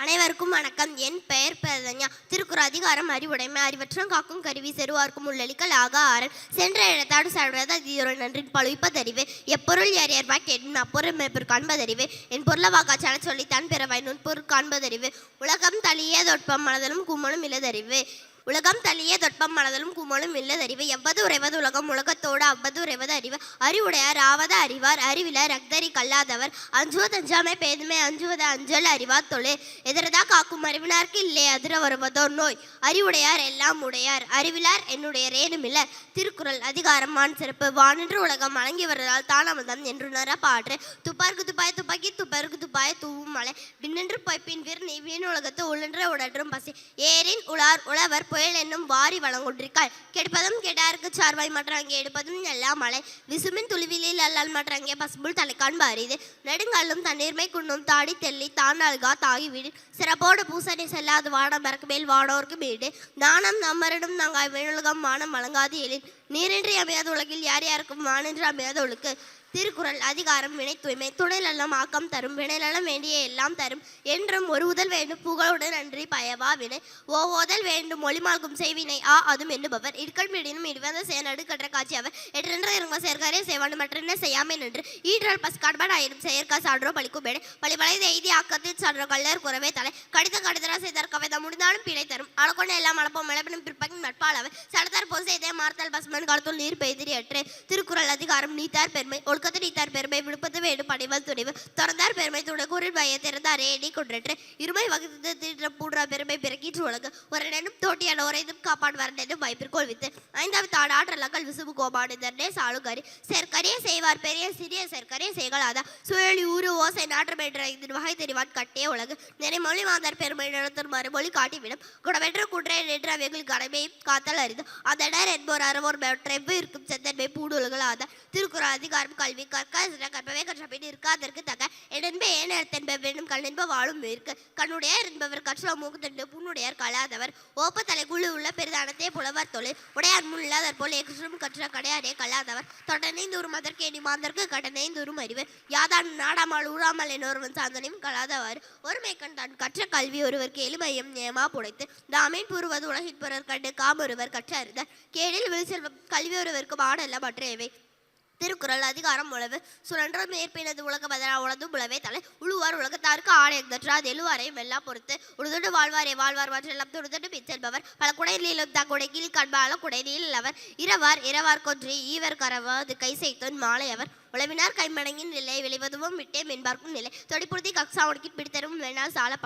அனைவருக்கும் வணக்கம். என் பெயர் பிரதன்யா. திருக்குறள் அதிகாரம் அறிவுடைமை அறிவற்றம் காக்கும் கருவி செருவார்க்கும் உள்ளளிக்கல் ஆக ஆரன் சென்ற இடத்தாடு சாடுறது அதிதொரு நன்றின் பழுவிப்பதறிவு எப்பொருள் யார் யார்வாய் கேட்டும் அப்பொருள் மேற்பொரு காண்பதறிவு என் பொருள வாக்காச்சான சொல்லித்தான் பிறவாய் நுண்பொருள் காண்பதறிவு உலகம் தளிய தொட்பம் மனதலும் கும்மலும் இல்லதறிவு உலகம் தள்ளிய தொட்பம் மனதலும் குமலும் இல்லதறிவு எவ்வது உறைவது உலகம்? உலகத்தோடு அவ்வது உறைவது அறிவு. அறிவுடையார் ஆவத அறிவார். அறிவிலர் ரக்தரி கல்லாதவர். அஞ்சுவது அஞ்சாமை பேதுமை அஞ்சுவது அஞ்சல் அறிவார் தொழு. எதிரதா காக்கும் அறிவினார்க்கு இல்லை அதிர வருவதோ நோய். அறிவுடையார் எல்லாம் உடையார். அறிவிலார் என்னுடைய ரேனுமில்ல திருக்குறள் அதிகாரம் மான் சிறப்பு. வானின்று உலகம் வழங்கி வருவதால் தானமதம் என்று நர பாற்று. துப்பாருக்கு துப்பாய் துப்பாக்கி துப்பாருக்கு துப்பாய் தூவும் மலை. பின்னென்று பொய்ப்பின் வீர் நீ வீண் உலகத்து உள்ளென்ற உடற்றும் பசி. ஏரின் உளார் உழவர் புயல் என்னும் வாரி வழங்கொன்றிருக்காள் கெடுப்பதும் கெட்டாருக்கு சார்வாய் மாற்றாங்க எடுப்பதும் எல்லாம் மலை விசுமின் துளிவிலில் அல்லால் மாற்றாங்க பசுபுல் தலைக்கான் பாரிது. நெடுங்காலும் தண்ணீர்மை குண்ணும் தாடி தெல்லி தான் அல்கா தாகி வீடு சிறப்போடு பூசணி செல்லாது வானம் பறக்கு மேல் வானோர்க்கு வீடு தானம் நம்மரிடம் நாங்கள் வேணுலகம் வானம் வழங்காது எழில். நீரின்றி அமையாத உலகில் யார் யாருக்கும் வானின்றி அமையாத ஒழுக்கு. திருக்குறள் அதிகாரம் வினை தூய்மை துணைநலம் ஆக்கம் தரும். வினைநலம் வேண்டிய எல்லாம் தரும். என்றும் ஒரு உதல் வேண்டும். புகழுடன் நன்றி பயவா வினை. ஓ ஓதல் வேண்டும். மொழிமால்கும் செய்வினை. ஆ அதும் என்பவர் இடுக்கள் மீடினும் இடிவந்த சேனடு கற்ற காட்சி அவர். எற்றென்ற இருங்க செயற்காரே செய்வான் மற்றென்ன செய்யாமல் நின்று. ஈற்றல் பஸ் காட்பாடு ஆயிரம் செயற்கா சான்றோ பழிக்கும் பேடு பழிபலை எய்தி ஆக்கத்தில் சான்றோ கல்லர் குறவே தலை. கடித கடிதரா செய்தார் கவிதா. முடிந்தாலும் பிழை தரும். அளக்கொண்ட எல்லாம் அளப்போம். இழப்பினும் பிற்பகின் நட்பால் அவர். சடத்தார் பொது மார்த்தல் பசுமன் காலத்துள் நீர் பெய்திரி அற்றே. திருக்குறள் அதிகாரம் நீத்தார் பெருமை ஒழுக்கத்து நீத்தார் பெருமை விழுப்பத்து வேடு படைவல் துணிவு. திறந்தார் பெருமை துணக்கூரில் பய திறந்தார் ஏடி கொன்றற்று. இருமை வகுத்து தீற்ற பூன்றா பெருமை பிறக்கிற்று உலகு. ஒரு தோட்டியான உரைதும் காப்பாடு வரணும் வைப்பிற்கோள் வித்து ஐந்தாவது தாடு ஆற்றலக்கள் விசுபு கோபாடு தர்ணே சாளுகரி. செயற்கரிய செய்வார் பெரிய சிறிய செயற்கரிய செய்களாதா. சுழலி ஊரு ஓசை நாற்றம் என்ற இந்த வகை தெரிவான் கட்டே உலகு. நிறை மொழி மாந்தர் பெருமை நடத்தும் மறுமொழி காட்டிவிடும். குடவென்ற குன்றே நின்ற வெகுள் கடமையும் காத்தல் அறிந்து அதனர் என்போர் அறவோர் மெவ்வ இருக்கும். செந்தன்மை பூடுலகள் ஆதா திருக்குறள் அதிகாரம் கல்வி கற்க சிற கற்பவே கற்றபின் இருக்காதற்கு தக. இடன்பே ஏனென்ப வேண்டும் கண்ணென்ப வாழும் இருக்கு கண்ணுடைய என்பவர் கற்ற மூக்குத்தண்டு புண்ணுடையார் கலாதவர். ஓப்ப தலைக்குழு உள்ள பெரிதானத்தே புலவர் தொழில். உடையார் முன் இல்லாதர் போல் எக்ஷம் கற்ற கடையாரே கல்லாதவர் தொடர்நைந்தூரும் மாந்தற்கு மாந்தர்க்கு கடனைந்தூரும் அறிவு. யாதான் நாடாமல் ஊறாமல் என்னொருவன் சாந்தனையும் கலாதவர். ஒருமை கண் தான் கற்ற கல்வி ஒருவருக்கு எளிமையும் நியமா புடைத்து. தாமேன் புறுவது உலகில் பிறர் கண்டு காமொருவர் கற்ற அறிந்தார் கேடு வில் செல்வம் கல்வி ஒருவருக்கு மாடல்ல மற்றையவை திருக்குறள் அதிகாரம் உழவு சுழன்ற மேற்பினது உலக பதரா உழந்தும் உழவே தலை உழுவார் உலகத்தாருக்கு ஆடை அது எழுவாரையும் எல்லாம் பொறுத்து. உழுதுண்டு வாழ்வாரே வாழ்வார் மற்றெல்லாம் துடுதுண்டு பிச்செல்பவர் பல குடையிலும் தங்குடை கீழ் கண்பால குடைநீல் அவர். இரவார் இரவார் கொன்றி ஈவர் கரவாது கை செய்தோன் மாலை அவர். உழவினார் கைமடங்கின் நிலை விளைவதுவும் விட்டே மென்பார்க்கும் நிலை. தொடிப்புறுதி கக்ஸா கக்ஸாவுக்கு பிடித்தரும் வேணால் சாலப்படும்